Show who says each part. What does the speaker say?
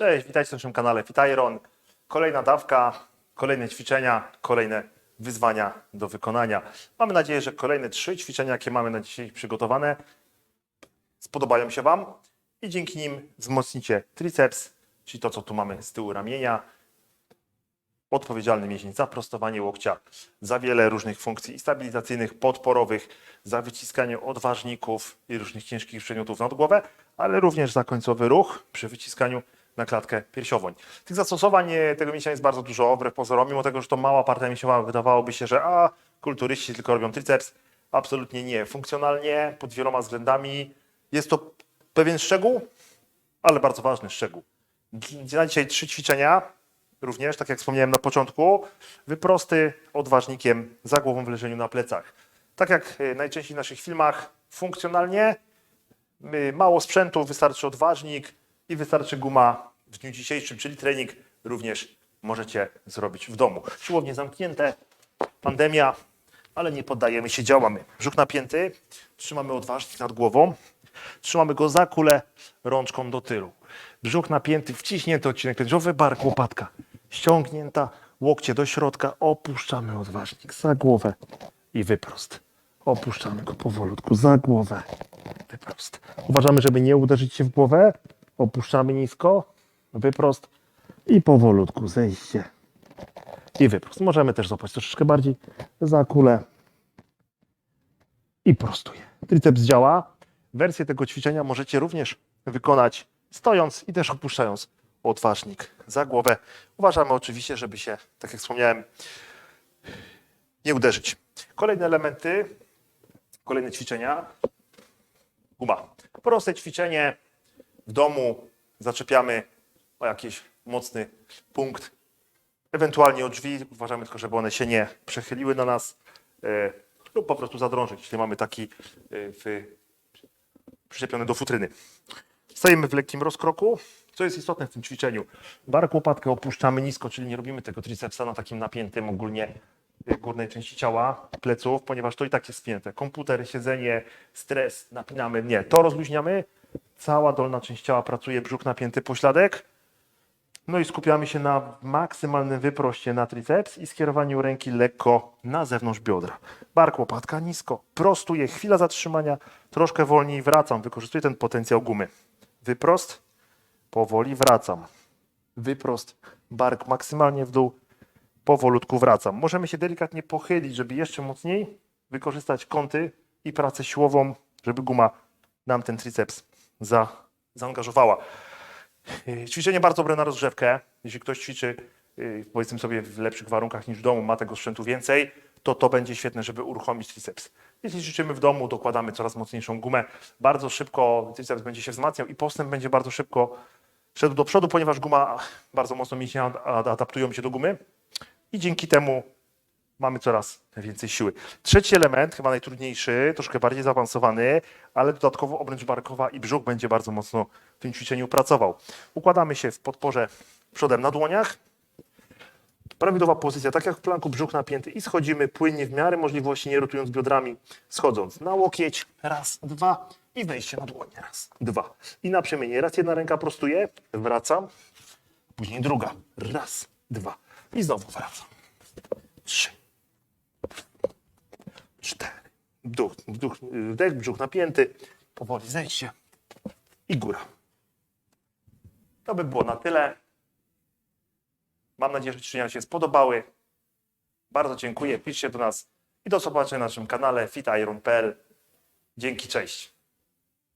Speaker 1: Cześć, witajcie na naszym kanale Fitiron. Kolejna dawka, kolejne ćwiczenia, kolejne wyzwania do wykonania. Mamy nadzieję, że kolejne trzy ćwiczenia, jakie mamy na dzisiaj przygotowane, spodobają się Wam i dzięki nim wzmocnicie triceps, czyli to, co tu mamy z tyłu ramienia, odpowiedzialny mięsień za prostowanie łokcia, za wiele różnych funkcji stabilizacyjnych, podporowych, za wyciskanie odważników i różnych ciężkich przedmiotów nad głowę, ale również za końcowy ruch przy wyciskaniu na klatkę piersiową. Tych zastosowań e, tego mięśnia jest bardzo dużo, wbrew pozorom, mimo tego, że to mała partia mięśniowa, wydawałoby się, że a, kulturyści tylko robią triceps. Absolutnie nie. Funkcjonalnie, pod wieloma względami jest to pewien szczegół, ale bardzo ważny szczegół. Na dzisiaj trzy ćwiczenia, również, tak jak wspomniałem na początku, wyprosty odważnikiem za głową w leżeniu na plecach. Tak jak e, najczęściej w naszych filmach, funkcjonalnie y, mało sprzętu, wystarczy odważnik i wystarczy guma w dniu dzisiejszym, czyli trening również możecie zrobić w domu. Siłownie zamknięte, pandemia, ale nie poddajemy się, działamy. Brzuch napięty, trzymamy odważnik nad głową, trzymamy go za kulę rączką do tyłu. Brzuch napięty, wciśnięty odcinek tęczowy, bark, łopatka ściągnięta, łokcie do środka, opuszczamy odważnik za głowę i wyprost. Opuszczamy go powolutku za głowę, wyprost. Uważamy, żeby nie uderzyć się w głowę, opuszczamy nisko, wyprost i powolutku zejście i wyprost. Możemy też złapać troszeczkę bardziej za kulę i prostuję. Triceps działa. Wersję tego ćwiczenia możecie również wykonać stojąc i też opuszczając odważnik za głowę. Uważamy oczywiście, żeby się, tak jak wspomniałem, nie uderzyć. Kolejne elementy, kolejne ćwiczenia. Guma. Proste ćwiczenie w domu. Zaczepiamy o jakiś mocny punkt, ewentualnie o drzwi. Uważamy tylko, żeby one się nie przechyliły na nas e, lub po prostu zadrążyć, jeśli mamy taki e, w, przyczepiony do futryny. Stajemy w lekkim rozkroku. Co jest istotne w tym ćwiczeniu? Bark łopatkę opuszczamy nisko, czyli nie robimy tego tricepsa na takim napiętym ogólnie y, górnej części ciała, pleców, ponieważ to i tak jest spięte. Komputer, siedzenie, stres, napinamy. Nie, to rozluźniamy. Cała dolna część ciała pracuje, brzuch napięty, pośladek. No i skupiamy się na maksymalnym wyproście na triceps i skierowaniu ręki lekko na zewnątrz biodra. Bark, łopatka nisko. Prostuję, chwila zatrzymania, troszkę wolniej wracam. Wykorzystuję ten potencjał gumy. Wyprost, powoli wracam. Wyprost, bark maksymalnie w dół, powolutku wracam. Możemy się delikatnie pochylić, żeby jeszcze mocniej wykorzystać kąty i pracę siłową, żeby guma nam ten triceps za, zaangażowała. Yy, Ćwiczenie bardzo dobre na rozgrzewkę. Jeśli ktoś ćwiczy, yy, powiedzmy sobie, w lepszych warunkach niż w domu, ma tego sprzętu więcej, to to będzie świetne, żeby uruchomić triceps. Jeśli ćwiczymy w domu, dokładamy coraz mocniejszą gumę. Bardzo szybko triceps będzie się wzmacniał i postęp będzie bardzo szybko szedł do przodu, ponieważ guma bardzo mocno mięśnie ad- ad- adaptują się do gumy i dzięki temu mamy coraz więcej siły. Trzeci element, chyba najtrudniejszy, troszkę bardziej zaawansowany, ale dodatkowo obręcz barkowa i brzuch będzie bardzo mocno w tym ćwiczeniu pracował. Układamy się w podporze przodem na dłoniach. Prawidłowa pozycja, tak jak w planku, brzuch napięty i schodzimy płynnie w miarę możliwości, nie rotując biodrami, schodząc na łokieć, raz, dwa i wejście na dłonie, raz, dwa. I na przemianie, raz jedna ręka prostuje, wracam, później druga, raz, dwa i znowu wracam. Trzy, cztery. Wdech, wdech, wdech, brzuch napięty, powoli zejście i góra. To by było na tyle. Mam nadzieję, że ćwiczenia się spodobały. Bardzo dziękuję. Piszcie do nas i do zobaczenia na naszym kanale fitiron.pl. Dzięki, cześć.